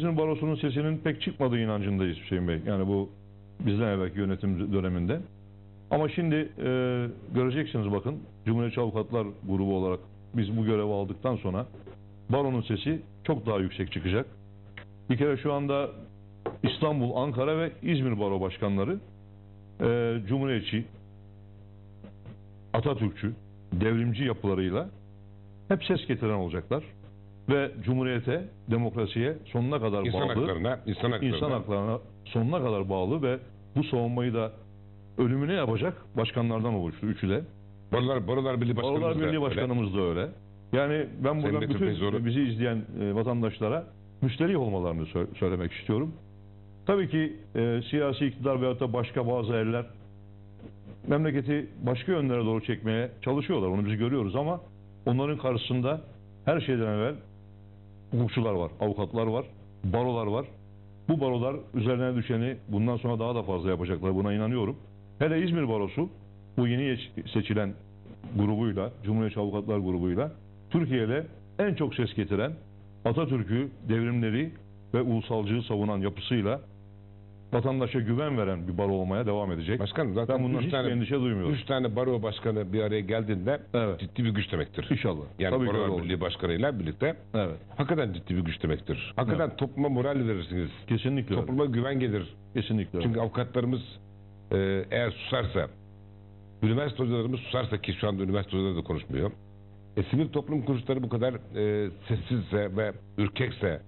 İzmir Barosu'nun sesinin pek çıkmadığı inancındayız Hüseyin Bey. Yani bu bizden evvelki yönetim döneminde. Ama şimdi e, göreceksiniz bakın Cumhuriyetçi Avukatlar grubu olarak biz bu görevi aldıktan sonra baronun sesi çok daha yüksek çıkacak. Bir kere şu anda İstanbul, Ankara ve İzmir baro başkanları e, Cumhuriyetçi, Atatürkçü, devrimci yapılarıyla hep ses getiren olacaklar. Ve Cumhuriyete, demokrasiye sonuna kadar İnsan bağlı haklarına, insan haklarına. insan haklarına sonuna kadar bağlı ve bu savunmayı da ölümüne yapacak başkanlardan oluştu üçü de. Barolar, Barolar Birliği Başkanımız Barolar da Birliği öyle. Başkanımız da öyle. Yani ben buradan bütün zoru. bizi izleyen e, vatandaşlara müsterih olmalarını sö- söylemek istiyorum. Tabii ki e, siyasi iktidar veyahut da başka bazı eller memleketi başka yönlere doğru çekmeye çalışıyorlar. Onu biz görüyoruz ama onların karşısında her şeyden evvel hukukçular var, avukatlar var, barolar var. Bu barolar üzerine düşeni bundan sonra daha da fazla yapacaklar. Buna inanıyorum. Hele İzmir Barosu bu yeni seçilen grubuyla, Cumhuriyetçi Avukatlar grubuyla Türkiye'de en çok ses getiren Atatürk'ü, devrimleri ve ulusalcılığı savunan yapısıyla vatandaşa güven veren bir baro olmaya devam edecek. Başkanım zaten ben bundan üç hiç tane, endişe duymuyorum. üç tane baro başkanı bir araya geldiğinde Evet. ciddi bir güç demektir. İnşallah. Yani Tabii öyle olacak. Birliği Başkanı'yla birlikte Evet. hakikaten ciddi bir güç demektir. Hakikaten topluma moral verirsiniz. Kesinlikle öyle. Topluma güven gelir. Kesinlikle öyle. Çünkü avukatlarımız e, eğer susarsa, üniversite hocalarımız susarsa ki şu anda üniversite hocaları da konuşmuyor. E, sivil toplum kuruluşları bu kadar e, sessizse ve ürkekse,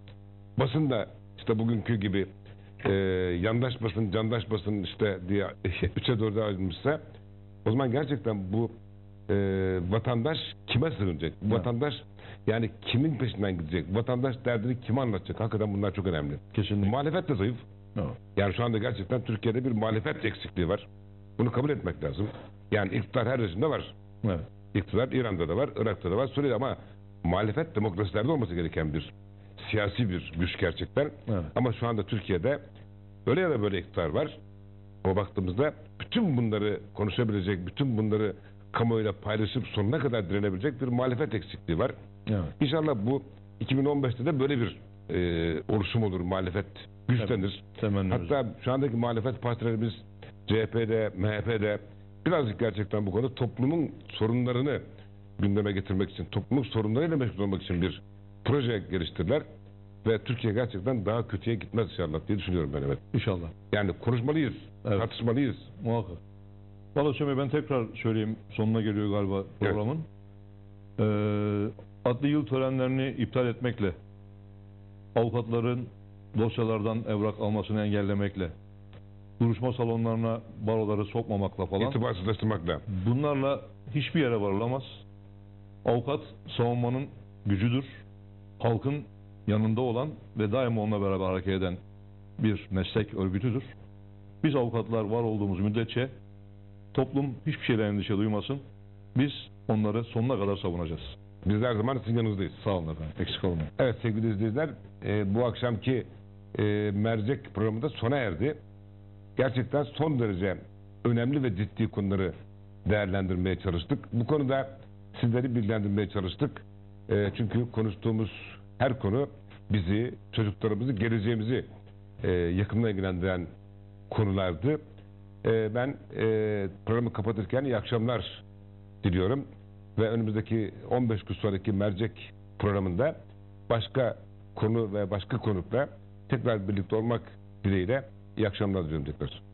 basın da işte bugünkü gibi e, yandaş basın, candaş basın işte diye üçe dörde ayrılmışsa o zaman gerçekten bu e, vatandaş kime sığınacak? Evet. Vatandaş yani kimin peşinden gidecek? Vatandaş derdini kime anlatacak? Hakikaten bunlar çok önemli. Kesinlikle. Muhalefet de zayıf. Evet. Yani şu anda gerçekten Türkiye'de bir muhalefet eksikliği var. Bunu kabul etmek lazım. Yani iktidar her rejimde var. Evet. İktidar İran'da da var, Irak'ta da var, Suriye'de ama muhalefet demokrasilerde olması gereken bir siyasi bir güç gerçekten. Evet. Ama şu anda Türkiye'de öyle ya da böyle iktidar var. Ama baktığımızda bütün bunları konuşabilecek, bütün bunları kamuoyuyla paylaşıp sonuna kadar direnebilecek bir muhalefet eksikliği var. Evet. İnşallah bu 2015'te de böyle bir e, oluşum olur, muhalefet güçlenir. Temennimiz. Hatta şu andaki muhalefet partilerimiz CHP'de, MHP'de birazcık gerçekten bu konuda toplumun sorunlarını gündeme getirmek için, toplumun sorunlarıyla meşgul olmak için bir proje geliştirdiler. Ve Türkiye gerçekten daha kötüye gitmez inşallah diye düşünüyorum ben evet. İnşallah. Yani konuşmalıyız, Evet. tartışmalıyız. Muhakkak. Valla Sömer ben tekrar söyleyeyim. Sonuna geliyor galiba programın. Ee, adli yıl törenlerini iptal etmekle, avukatların dosyalardan evrak almasını engellemekle, duruşma salonlarına baroları sokmamakla falan İtibarsızlaştırmakla. bunlarla hiçbir yere varılamaz. Avukat savunmanın gücüdür. Halkın yanında olan ve daima onunla beraber hareket eden bir meslek örgütüdür. Biz avukatlar var olduğumuz müddetçe toplum hiçbir şeyden endişe duymasın. Biz onları sonuna kadar savunacağız. Biz her zaman sizin yanınızdayız. Sağ olun efendim. Eksik olmayın. Evet sevgili izleyiciler e, bu akşamki e, mercek programı da sona erdi. Gerçekten son derece önemli ve ciddi konuları değerlendirmeye çalıştık. Bu konuda sizleri bilgilendirmeye çalıştık. E, çünkü konuştuğumuz her konu bizi, çocuklarımızı, geleceğimizi e, yakından ilgilendiren konulardı. E, ben e, programı kapatırken iyi akşamlar diliyorum. Ve önümüzdeki 15 gün sonraki mercek programında başka konu ve başka konukla tekrar birlikte olmak dileğiyle iyi akşamlar diliyorum tekrar.